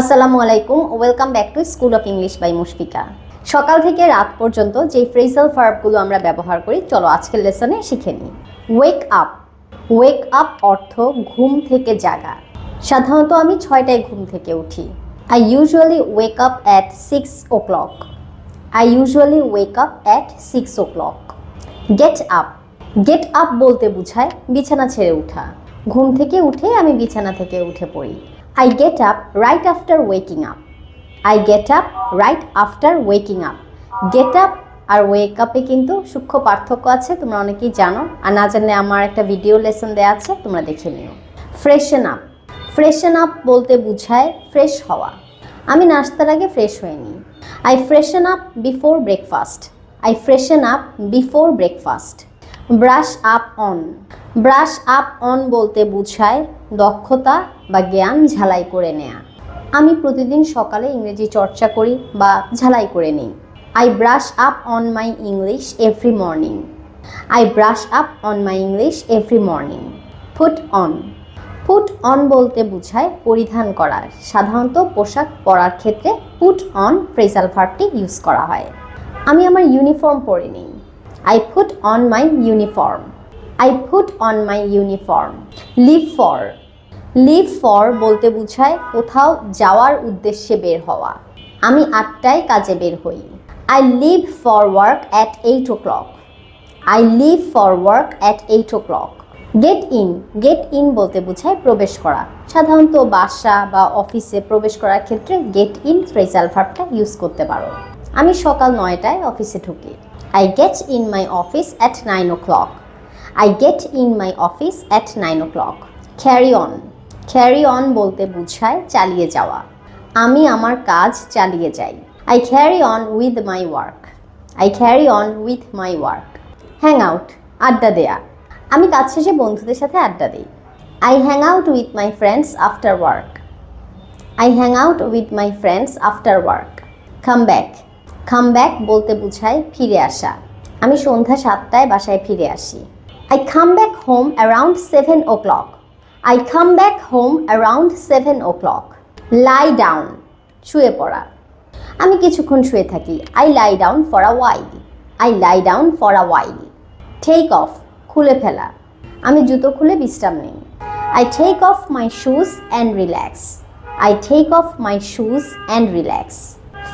আসসালামু আলাইকুম, welcome back to school of English by Mushfika. সকাল থেকে রাত পর্যন্ত যে ফ্রেজাল ভার্বগুলো আমরা ব্যবহার করি, চলো আজকের লেসনে শিখে নিই। ওয়েক আপ ওয়েক আপ অর্থ ঘুম থেকে জাগা। সাধারণত আমি ছয়টায় ঘুম থেকে উঠি। I usually wake up at six o'clock I usually wake up at six o'clock get up get up বলতে বোঝায় বিছানা ছেড়ে ওঠা ঘুম থেকে উঠে আমি বিছানা থেকে উঠে পড়ি। I get up right after waking up I get up right after waking up get up R wake আপে কিন্তু সূক্ষ্ম পার্থক্য আছে, তোমরা অনেকেই জানো। আর না জানলে আমার একটা ভিডিও লেসন দেওয়া আছে, তোমরা দেখে নিও। ফ্রেশন আপ ফ্রেশন আপ বলতে বোঝায় ফ্রেশ হওয়া। আমি নাস্তার আগে ফ্রেশ হয়ে নিই। I freshen up before breakfast I freshen up before breakfast brush up on brush up on বলতে বোঝায় দক্ষতা বা জ্ঞান ঝালাই করে নেয়া। আমি প্রতিদিন সকালে ইংরেজি চর্চা করি বা ঝালাই করে নিই। I brush up on my English every morning I brush up on my English every morning put on put on বলতে বোঝায় পরিধান করা। সাধারণত পোশাক পরার ক্ষেত্রে পুট অন ফ্রেজাল ভার্বটি ইউজ করা হয়। আমি আমার ইউনিফর্ম পরে নিই। I put on my uniform I put on my uniform leave for leave for বলতে বোঝায় কোথাও যাওয়ার উদ্দেশ্যে বের হওয়া। আমি আটটায় কাজে বের হই। I leave for work at eight o'clock I leave for work at eight o'clock get in get in বলতে বোঝায় প্রবেশ করা। সাধারণত বাসা বা অফিসে প্রবেশ করার ক্ষেত্রে গেট ইন ফ্রেজাল ভার্বটা ইউজ করতে পারো। আমি সকাল নয়টায় অফিসে ঢুকি। I get in my office at nine o'clock I get in my office at nine o'clock carry on carry on বলতে বোঝায় চালিয়ে যাওয়া। আমি আমার কাজ চালিয়ে যাই। I carry on with my work I carry on with my work hang out আড্ডা দেয়া। আমি কাজ শেষে বন্ধুদের সাথে আড্ডা দিই। I hang out with my friends after work I hang out with my friends after work come back come back বলতে বোঝায় ফিরে আসা। আমি সন্ধ্যা সাতটায় বাসায় ফিরে আসি। Back home around seven o'clock I come back home around seven o'clock lie down শুয়ে পড়া। আমি কিছুক্ষণ শুয়ে থাকি। I lie down for a while I lie down for a while take off খুলে ফেলা। আমি জুতো খুলে বিশ্রাম নিই। I take off my shoes and relax I take off my shoes and relax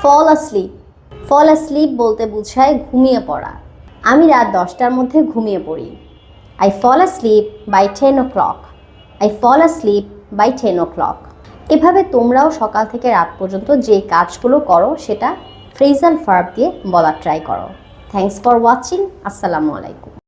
fall asleep. Fall asleep বলতে বোঝায় ঘুমিয়ে পড়া। আমি রাত দশটার মধ্যে ঘুমিয়ে পড়ি। I fall asleep ten o'clock I fall asleep ten o'clock এভাবে তোমরাও সকাল থেকে রাত পর্যন্ত যে কাজগুলো করো, সেটা ফ্রেজাল ফার্ব দিয়ে বলার ট্রাই করো। থ্যাংকস ফর ওয়াচিং আসসালামু আলাইকুম